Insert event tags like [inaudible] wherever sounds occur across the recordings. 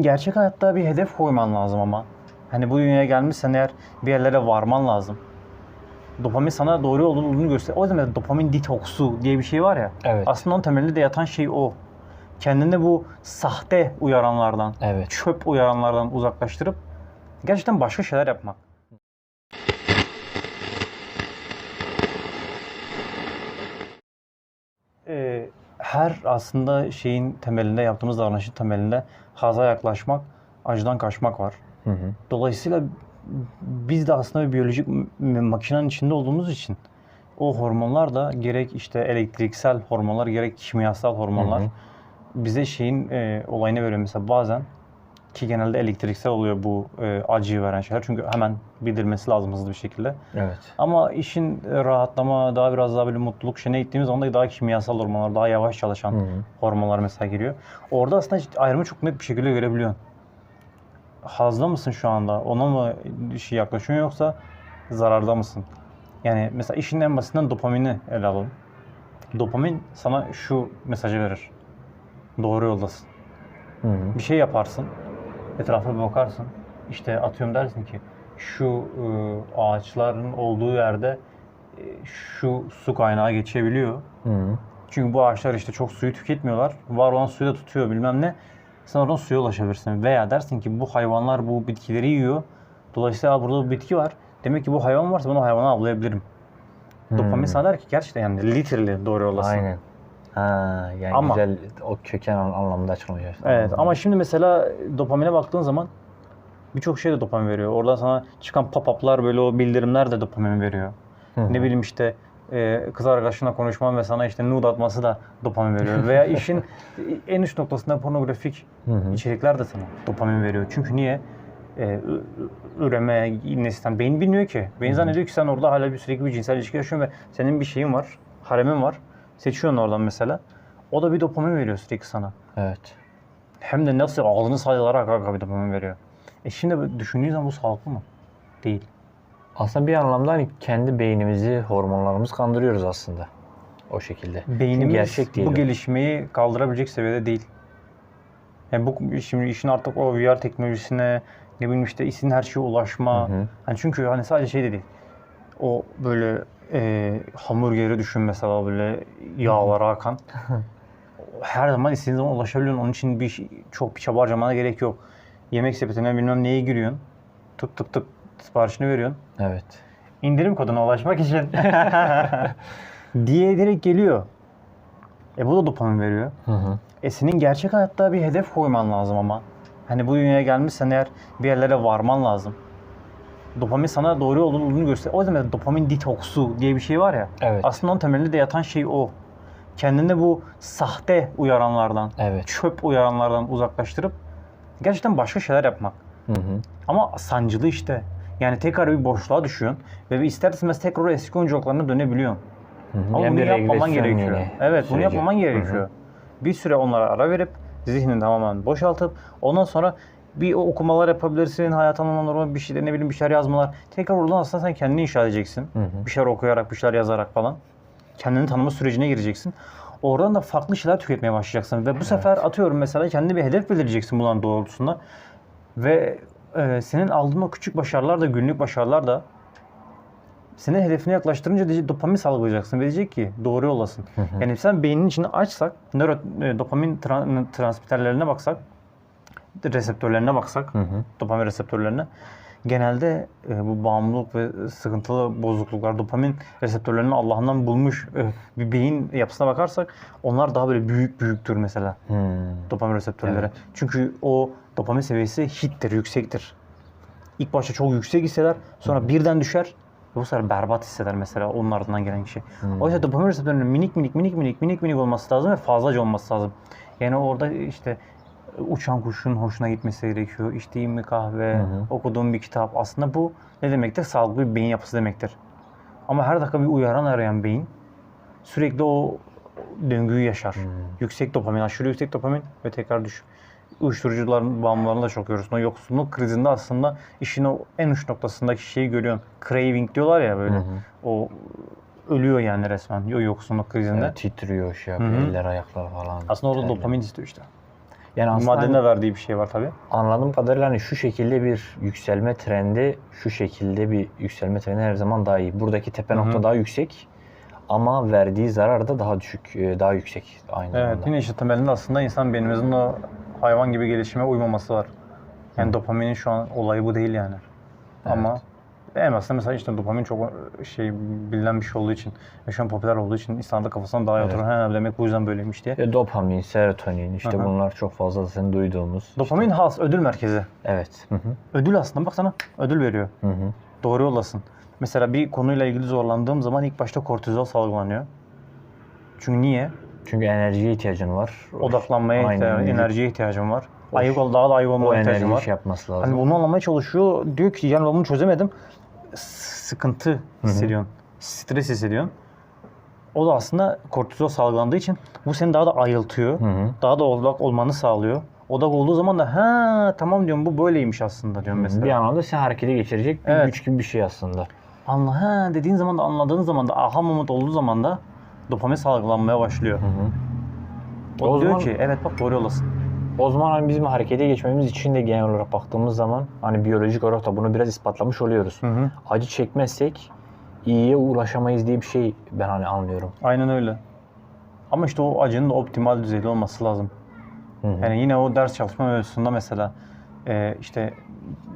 Gerçek hayatta bir hedef koyman lazım ama. Hani bu dünyaya gelmişsen eğer bir yerlere varman lazım. Dopamin sana doğru yolunu göster. O yüzden dopamin detoksu diye bir şey var ya. Evet. Aslında onun temelinde de yatan şey o. Kendini bu sahte uyaranlardan, Evet. çöp uyaranlardan uzaklaştırıp gerçekten başka şeyler yapmak. Ee, her aslında şeyin temelinde, yaptığımız davranışın temelinde haza yaklaşmak, acıdan kaçmak var. Hı hı. Dolayısıyla biz de aslında bir biyolojik makinenin içinde olduğumuz için o hormonlar da gerek işte elektriksel hormonlar gerek kimyasal hormonlar Hı hı. bize şeyin e, olayını veriyor mesela bazen ki genelde elektriksel oluyor bu e, acıyı veren şeyler çünkü hemen bildirmesi lazım hızlı bir şekilde. Evet. Ama işin e, rahatlama daha biraz daha böyle mutluluk şeyine gittiğimiz zaman da daha kimyasal hormonlar daha yavaş çalışan Hı hı. hormonlar mesela giriyor. Orada aslında ayrımı çok net bir şekilde görebiliyorsun. Hazda mısın şu anda? Ona mı şey yaklaşıyorsun yoksa zararda mısın? Yani mesela işin en basitinden dopamini ele alalım. Dopamin sana şu mesajı verir. Doğru yoldasın. Hı hı. Bir şey yaparsın. Etrafa bir bakarsın. İşte atıyorum dersin ki şu e, ağaçların olduğu yerde e, şu su kaynağı geçebiliyor. Hı. Çünkü bu ağaçlar işte çok suyu tüketmiyorlar. Var olan suyu da tutuyor bilmem ne. Sen oradan suya ulaşabilirsin. Veya dersin ki bu hayvanlar bu bitkileri yiyor. Dolayısıyla burada bir bitki var. Demek ki bu hayvan varsa ben o hayvanı avlayabilirim. Dopamin Hmm. sana der ki gerçekten yani literally doğru yoldasın. Aynen. Ha, yani Ama- güzel o köken an- anlamda açıklamış. Evet ama şimdi mesela dopamine baktığın zaman birçok şey de dopamin veriyor. Oradan sana çıkan pop-up'lar böyle o bildirimler de dopamin veriyor. Hı. Ne bileyim işte e, kız arkadaşınla konuşman ve sana işte nude atması da dopamin veriyor. Veya [laughs] işin en üst noktasında pornografik Hı hı. içerikler de sana dopamin veriyor. Çünkü niye? E, ü- ü- üreme, nesnen. Beyin bilmiyor ki. Beyin zannediyor ki sen orada hala bir sürekli bir cinsel ilişki yaşıyorsun ve senin bir şeyin var, haremin var. Seçiyorsun oradan mesela. O da bir dopamin veriyor sürekli sana. Evet. Hem de nasıl ağzını sayılarak kanka bir dopamin veriyor. E şimdi düşündüğün zaman bu sağlıklı mı? Değil. Aslında bir anlamda hani kendi beynimizi, hormonlarımızı kandırıyoruz aslında. O şekilde. Beynimiz gerçek değil bu o. gelişmeyi kaldırabilecek seviyede değil. Yani bu şimdi işin artık o VR teknolojisine ne bileyim işte istediğin her şeye ulaşma. Hı hı. Hani çünkü hani sadece şey de değil. O böyle e, hamburgeri düşün mesela böyle yağlara akan. [laughs] her zaman istediğin zaman ulaşabiliyorsun. Onun için bir şey- çok bir çaba harcamana gerek yok. Yemek sepetine bilmem neye giriyorsun. Tık tık tık siparişini veriyorsun. Evet. indirim koduna ulaşmak için [laughs] [laughs] diye direkt geliyor. E bu da dopamin veriyor. Hı hı. E senin gerçek hayatta bir hedef koyman lazım ama. Hani bu dünyaya gelmişsen eğer bir yerlere varman lazım. Dopamin sana doğru yolunu göster. O yüzden dopamin detoksu diye bir şey var ya. Evet. Aslında onun temelinde de yatan şey o. Kendini bu sahte uyaranlardan, Evet. çöp uyaranlardan uzaklaştırıp gerçekten başka şeyler yapmak. Hı hı. Ama sancılı işte. Yani tekrar bir boşluğa düşüyorsun ve ister istemez tekrar eski oyuncaklarına dönebiliyorsun. Hı hı. Ama Yani bunu yapmaman gerekiyor. Evet, bunu süreci. yapmaman Hı hı. gerekiyor. Bir süre onlara ara verip zihnini tamamen boşaltıp ondan sonra bir okumalar yapabilirsin, hayat anlamında bir şey ne bileyim bir şeyler yazmalar. Tekrar oradan aslında sen kendini inşa edeceksin. Hı hı. Bir şeyler okuyarak, bir şeyler yazarak falan. Kendini tanıma sürecine gireceksin. Oradan da farklı şeyler tüketmeye başlayacaksın. Ve bu sefer atıyorum mesela kendi bir hedef belirleyeceksin bunların doğrultusunda. Ve e, senin aldığın o küçük başarılar da, günlük başarılar da seni hedefine yaklaştırınca diyecek, dopamin salgılayacaksın ve diyecek ki doğru yoldasın. Yani sen beynin içini açsak, nöro, e, dopamin tran- transmitterlerine baksak, reseptörlerine baksak, Hı hı. dopamin reseptörlerine genelde e, bu bağımlılık ve sıkıntılı bozukluklar dopamin reseptörlerini Allah'ından bulmuş e, bir beyin yapısına bakarsak onlar daha böyle büyük büyüktür mesela Hı. dopamin reseptörleri. Evet. Çünkü o dopamin seviyesi hittir, yüksektir. İlk başta çok yüksek hisseder, sonra birden düşer bu sefer berbat hisseder mesela onun ardından gelen kişi. Hmm. Oysa dopamin reseptörlerinin minik minik minik minik minik minik olması lazım ve fazlaca olması lazım. Yani orada işte uçan kuşun hoşuna gitmesi gerekiyor. İçtiğim bir kahve, Hı hı. okuduğum bir kitap. Aslında bu ne demektir? Sağlıklı bir beyin yapısı demektir. Ama her dakika bir uyaran arayan beyin sürekli o döngüyü yaşar. Hmm. Yüksek dopamin, aşırı yüksek dopamin ve tekrar düş. Uyuşturucuların bağımlılarını da çok görüyorsun. O yoksunluk krizinde aslında işin o en uç noktasındaki şeyi görüyorsun. Craving diyorlar ya böyle. Hı hı. O ölüyor yani resmen o yoksunluk krizinde. Evet, titriyor şey yapıyor, eller ayaklar falan. Aslında orada dopamin istiyor işte. Yani aslında maddenin hani verdiği bir şey var tabii. anladığım kadarıyla hani şu şekilde bir yükselme trendi, şu şekilde bir yükselme trendi her zaman daha iyi. Buradaki tepe Hı hı. nokta daha yüksek ama verdiği zarar da daha düşük, e, daha yüksek aynı Evet, zamanda. yine işte temelinde aslında insan beynimizin o hayvan gibi gelişime uymaması var. Yani dopaminin şu an olayı bu değil yani. Ama en basında mesela işte dopamin çok şey bilinen bir şey olduğu için ve şu an popüler olduğu için insanların kafasına daha iyi Evet. oturur. He demek bu yüzden böyleymiş diye. E, dopamin, serotonin işte Hı hı. bunlar çok fazla zaten duyduğumuz. Dopamin has, ödül merkezi. Evet. Hı hı. Ödül aslında bak sana ödül veriyor. Hı hı. Doğru yoldasın. Mesela bir konuyla ilgili zorlandığım zaman ilk başta kortizol salgılanıyor. Çünkü niye? Çünkü enerjiye ihtiyacın var. Odaklanmaya vücut enerjiye ihtiyacım var. Ayık ol, daha da ayık olmaya ihtiyacım enerjiyi var. şey yapması lazım. Hani bunu anlamaya çalışıyor. Diyor ki yani ben bunu çözemedim. Sıkıntı hissediyorsun. Stres hissediyorsun. O da aslında kortizol salgılandığı için bu seni daha da ayıltıyor. Hı hı. Daha da odak olmanı sağlıyor. Odak olduğu zaman da ha tamam diyorum bu böyleymiş aslında diyorum mesela. Bir anlamda seni harekete geçirecek bir Evet. güç gibi bir şey aslında. Anla ha dediğin zaman da anladığın zaman da aha moment olduğu zaman da dopamin salgılanmaya başlıyor. O, O diyor zaman- ki evet bak doğru yoldasın. O zaman hani bizim harekete geçmemiz için de genel olarak baktığımız zaman hani biyolojik olarak da bunu biraz ispatlamış oluyoruz. Hı hı. Acı çekmezsek iyiye ulaşamayız diye bir şey ben hani anlıyorum. Aynen öyle. Ama işte o acının da optimal düzeyde olması lazım. Hı hı. Yani yine o ders çalışma mevzusunda mesela e, işte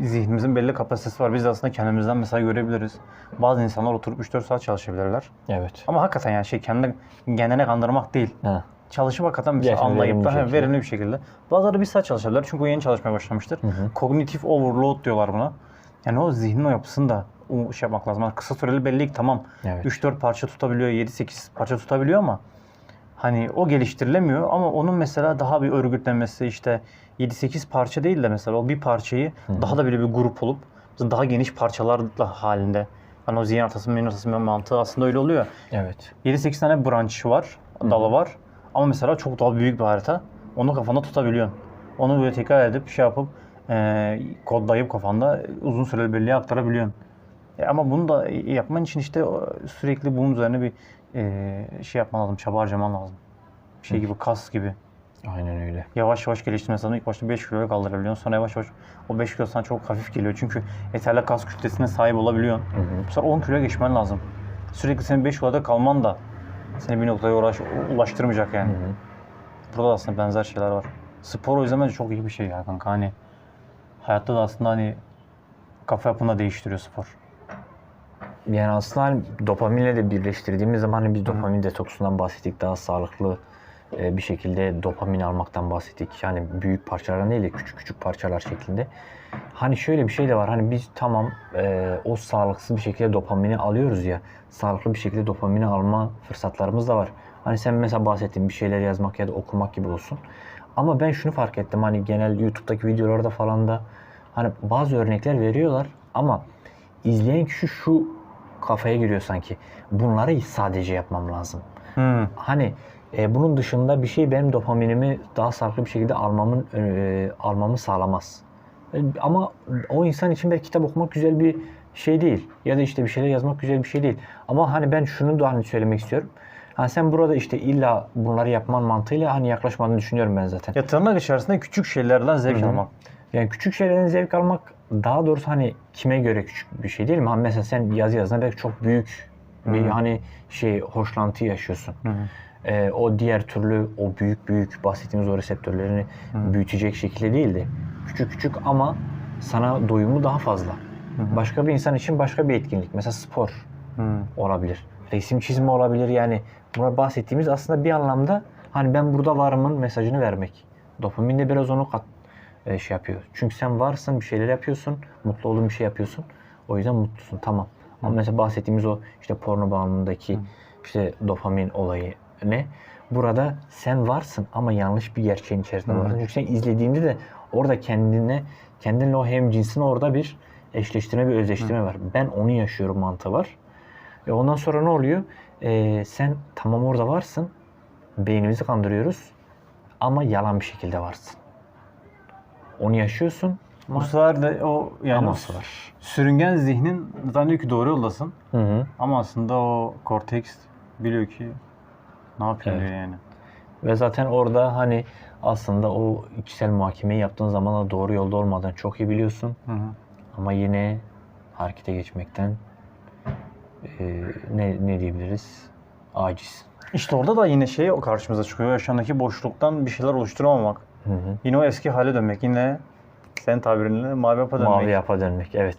zihnimizin belli kapasitesi var. Biz de aslında kendimizden mesela görebiliriz. Bazı insanlar oturup 3-4 saat çalışabilirler. Evet. Ama hakikaten yani şey kendini kendine kandırmak değil. Ha. Çalışıp hakikaten mesela Gerçekten anlayıp verimli da bir şekilde. verimli bir şekilde. Bazıları bir saat çalışabilirler çünkü o yeni çalışmaya başlamıştır. Hı hı. Kognitif overload diyorlar buna. Yani o zihnin o yapısını da o şey yapmak lazım. Yani kısa süreli belli ki tamam Evet. 3-4 parça tutabiliyor, 7-8 parça tutabiliyor ama hani o geliştirilemiyor ama onun mesela daha bir örgütlenmesi işte 7-8 parça değil de mesela o bir parçayı hı. daha da böyle bir grup olup daha geniş parçalarla halinde. Hani o zihin haritası, menü haritası mantığı aslında öyle oluyor. Evet. 7-8 tane branch var, dalı var. Ama mesela çok daha büyük bir harita. Onu kafanda tutabiliyorsun. Onu böyle tekrar edip şey yapıp e, kodlayıp kafanda uzun süreli belleğe aktarabiliyorsun. E, ama bunu da yapman için işte sürekli bunun üzerine bir e, şey yapman lazım, çaba harcaman lazım. Şey gibi kas gibi. Aynen öyle. Yavaş yavaş geliştirme sana ilk başta 5 kiloya kaldırabiliyorsun. Sonra yavaş yavaş o 5 kilo sana çok hafif geliyor. Çünkü yeterli kas kütlesine sahip olabiliyorsun. Hı hı. Sefer 10 kiloya geçmen lazım. Sürekli senin 5 kiloda kalman da seni bir noktaya uğraş, ulaştırmayacak yani. Hı hı. Burada da aslında benzer şeyler var. Spor o yüzden bence çok iyi bir şey ya kanka. Hani hayatta da aslında hani kafa yapını da değiştiriyor spor. Yani aslında hani dopaminle de birleştirdiğimiz zaman hani biz dopamin detoksundan bahsettik. Daha sağlıklı bir şekilde dopamin almaktan bahsettik. Yani büyük parçalar değil de küçük küçük parçalar şeklinde. Hani şöyle bir şey de var. Hani biz tamam e, o sağlıksız bir şekilde dopamini alıyoruz ya. Sağlıklı bir şekilde dopamini alma fırsatlarımız da var. Hani sen mesela bahsettiğin bir şeyler yazmak ya da okumak gibi olsun. Ama ben şunu fark ettim. Hani genel YouTube'daki videolarda falan da hani bazı örnekler veriyorlar ama izleyen kişi şu kafaya giriyor sanki. Bunları sadece yapmam lazım. Hmm. Hani e, bunun dışında bir şey benim dopaminimi daha sağlıklı bir şekilde almamın e, almamı sağlamaz. E, ama o insan için belki kitap okumak güzel bir şey değil. Ya da işte bir şeyler yazmak güzel bir şey değil. Ama hani ben şunu da hani söylemek istiyorum. Hani sen burada işte illa bunları yapman mantığıyla hani yaklaşmadığını düşünüyorum ben zaten. Ya tırnak içerisinde küçük şeylerden zevk Hı hı. almak. Yani küçük şeylerden zevk almak daha doğrusu hani kime göre küçük bir şey değil mi? Hani mesela sen yazı yazına belki çok büyük bir Hı hı. hani şey hoşlantı yaşıyorsun. Hı hı. Ee, o diğer türlü o büyük büyük bahsettiğimiz o reseptörlerini Hı. büyütecek şekilde değil de küçük küçük ama sana doyumu daha fazla. hı. Başka bir insan için başka bir etkinlik. Mesela spor Hı. olabilir. Resim çizme olabilir yani. Buna bahsettiğimiz aslında bir anlamda hani ben burada varımın mesajını vermek. Dopamin de biraz onu kat, e, şey yapıyor. Çünkü sen varsın, bir şeyler yapıyorsun, mutlu olduğun bir şey yapıyorsun. O yüzden mutlusun. Tamam. Ama mesela bahsettiğimiz o işte porno bağımlılığındaki işte dopamin olayı ne? Burada sen varsın ama yanlış bir gerçeğin içerisinde Hı. varsın. Çünkü sen izlediğinde de orada kendine kendinle o hem cinsin orada bir eşleştirme, bir özleştirme var. Ben onu yaşıyorum mantığı var. E ondan sonra ne oluyor? E, sen tamam orada varsın. Beynimizi kandırıyoruz. Ama yalan bir şekilde varsın. Onu yaşıyorsun. Bu sefer de o yani aması var. sürüngen zihnin zannediyor ki doğru yoldasın. Hı hı. Ama aslında o korteks biliyor ki ne yapıyor Evet. diyor yani. Ve zaten orada hani aslında o içsel muhakemeyi yaptığın zaman da doğru yolda olmadığını çok iyi biliyorsun. Hı hı. Ama yine harekete geçmekten e, ne, ne diyebiliriz? Aciz. İşte orada da yine şey o karşımıza çıkıyor. Yaşamdaki boşluktan bir şeyler oluşturamamak. Hı hı. Yine o eski hale dönmek. Yine senin tabirinle mavi yapa dönmek. Mavi yapa dönmek. Evet.